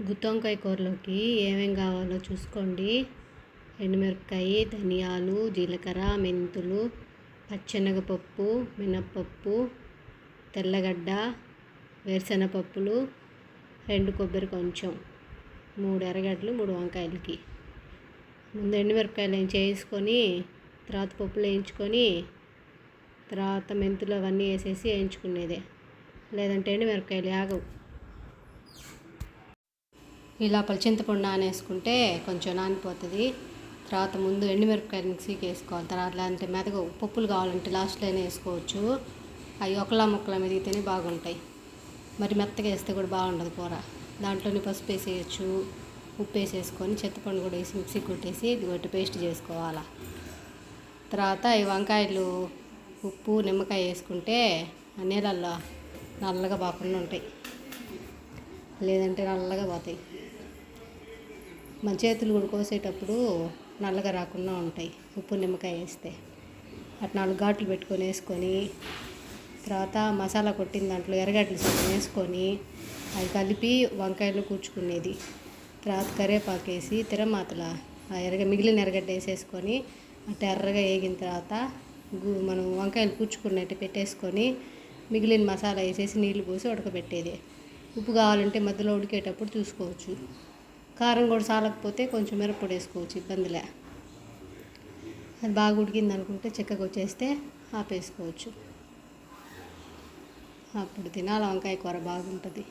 గుత్తొంకాయ కూరలోకి ఏమేమి కావాలో చూసుకోండి. ఎండుమిరపకాయ ధనియాలు జీలకర్ర మెంతులు పచ్చెనగపప్పు మినప్పప్పు తెల్లగడ్డ వేరుశనగపప్పులు రెండు కొబ్బరి కొంచెం మూడు ఎర్రగడ్డలు మూడు వంకాయలకి. ముందు ఎండుమిరపకాయలు వేయించి వేసుకొని తర్వాత పప్పులు వేయించుకొని తర్వాత మెంతులు అవన్నీ వేసేసి వేయించుకునేదే. లేదంటే ఎండుమిరపకాయలు ఆగవు. ఇలా చింతపండు నానేసుకుంటే కొంచెం నానిపోతుంది. తర్వాత ముందు ఎండుమిరపకాయలు మిక్సీకి వేసుకోవాలి. తర్వాత లేదంటే మెదగ పప్పులు కావాలంటే లాస్ట్లోనే వేసుకోవచ్చు. అవి ఒకలా ముక్కలా మెదిగితేనే బాగుంటాయి. మరి మెత్తగా వేస్తే కూడా బాగుండదు కూర. దాంట్లోనే పసుపు వేసేయచ్చు ఉప్పు వేసేసుకొని చింతపండు కూడా వేసి మిక్సీ కొట్టేసి ఇది పేస్ట్ చేసుకోవాలి. తర్వాత ఈ వంకాయలు ఉప్పు నిమ్మకాయ వేసుకుంటే ఆ నీళ్ళల్లో నల్లగా బాగుండా ఉంటాయి లేదంటే నల్లగా పోతాయి. మన చేతులు కూడా కోసేటప్పుడు నల్లగా రాకుండా ఉంటాయి. ఉప్పు నిమ్మకాయ వేస్తే. అటు నాలుగు ఘాట్లు పెట్టుకొని వేసుకొని తర్వాత మసాలా కొట్టిన దాంట్లో ఎర్రగడ్డలు సగం వేసుకొని అవి కలిపి వంకాయలు కూర్చుకునేది. తర్వాత కరివేపాకు వేసి తిరమాతల ఆ ఎర్రగ మిగిలిన ఎర్రగడ్డ వేసేసుకొని అటు ఎర్రగా వేగిన తర్వాత గూ మనం వంకాయలు కూర్చుకున్నట్టు పెట్టేసుకొని మిగిలిన మసాలా వేసేసి నీళ్ళు పోసి ఉడకబెట్టేది. ఉప్పు కావాలంటే మధ్యలో ఉడికేటప్పుడు చూసుకోవచ్చు. కారం కూడా చాలకపోతే కొంచెం మిరప్పొడి వేసుకోవచ్చు ఇబ్బందిలే. అది బాగా ఉడికింది అనుకుంటే చిక్కగా వచ్చేస్తే ఆపేసుకోవచ్చు. అప్పుడు తినాలి వంకాయ కూర బాగుంటుంది.